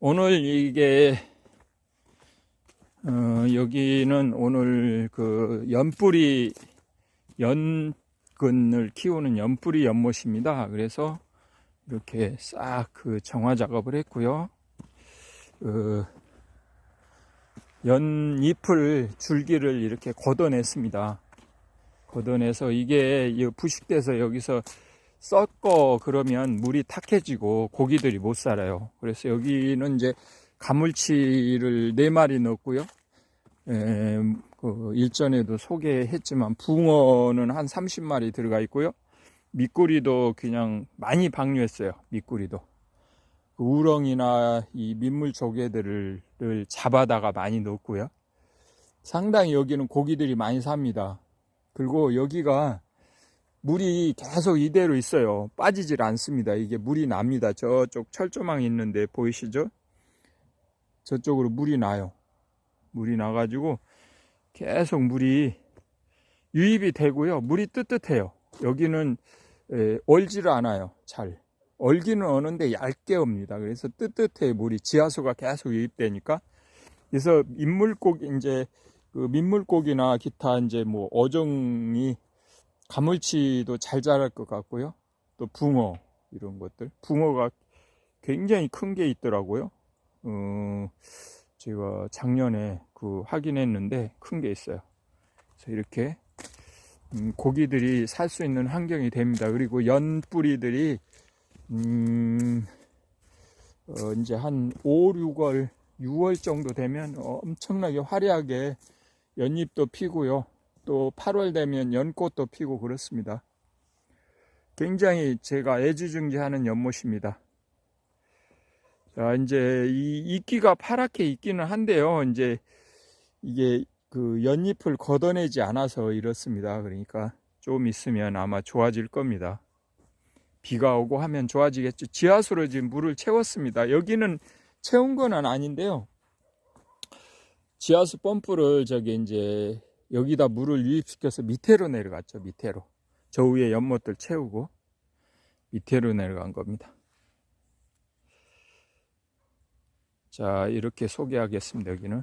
오늘 이게 어, 여기는 오늘 그 연뿌리 연근을 키우는 연뿌리 연못입니다. 그래서 이렇게 싹 그 정화 작업을 했고요. 그 연잎을 줄기를 이렇게 걷어냈습니다. 걷어내서 이게 이 부식돼서 여기서 썩고 그러면 물이 탁해지고 고기들이 못 살아요. 그래서 여기는 이제 가물치를 네 마리 넣었고요. 에, 그 일전에도 소개했지만 붕어는 한 30마리 들어가 있고요. 미꾸리도 그냥 많이 방류했어요. 미꾸리도. 그 우렁이나 이 민물 조개들을 를 잡아다가 많이 넣었고요. 상당히 여기는 고기들이 많이 삽니다. 그리고 여기가 물이 계속 이대로 있어요. 빠지질 않습니다. 이게 물이 납니다. 저쪽 철조망 있는데 보이시죠? 저쪽으로 물이 나요. 물이 나가지고 계속 물이 유입이 되고요. 물이 뜨뜻해요. 여기는 에, 얼지를 않아요. 잘. 얼기는 어는데 얇게 옵니다. 그래서 뜨뜻해 물이 지하수가 계속 유입되니까. 그래서 민물고기 이제 그 민물고기나 기타 이제 뭐 어종이 가물치도 잘 자랄 것 같고요. 또 붕어 이런 것들. 붕어가 굉장히 큰 게 있더라고요. 어, 제가 작년에 그 확인했는데 큰 게 있어요. 그래서 이렇게 음, 고기들이 살 수 있는 환경이 됩니다. 그리고 연 뿌리들이 음, 어, 이제 한 5, 6월, 6월 정도 되면 엄청나게 화려하게 연잎도 피고요. 또 8월 되면 연꽃도 피고 그렇습니다. 굉장히 제가 애지중지하는 연못입니다. 자, 이제 이 이끼가 파랗게 있기는 한데요. 이제 이게 그 연잎을 걷어내지 않아서 이렇습니다. 그러니까 좀 있으면 아마 좋아질 겁니다. 비가 오고 하면 좋아지겠죠. 지하수로 지금 물을 채웠습니다. 여기는 채운 건 아닌데요. 지하수 펌프를 저기 이제 여기다 물을 유입시켜서 밑으로 내려갔죠. 밑으로. 저 위에 연못들 채우고 밑으로 내려간 겁니다. 자, 이렇게 소개하겠습니다. 여기는.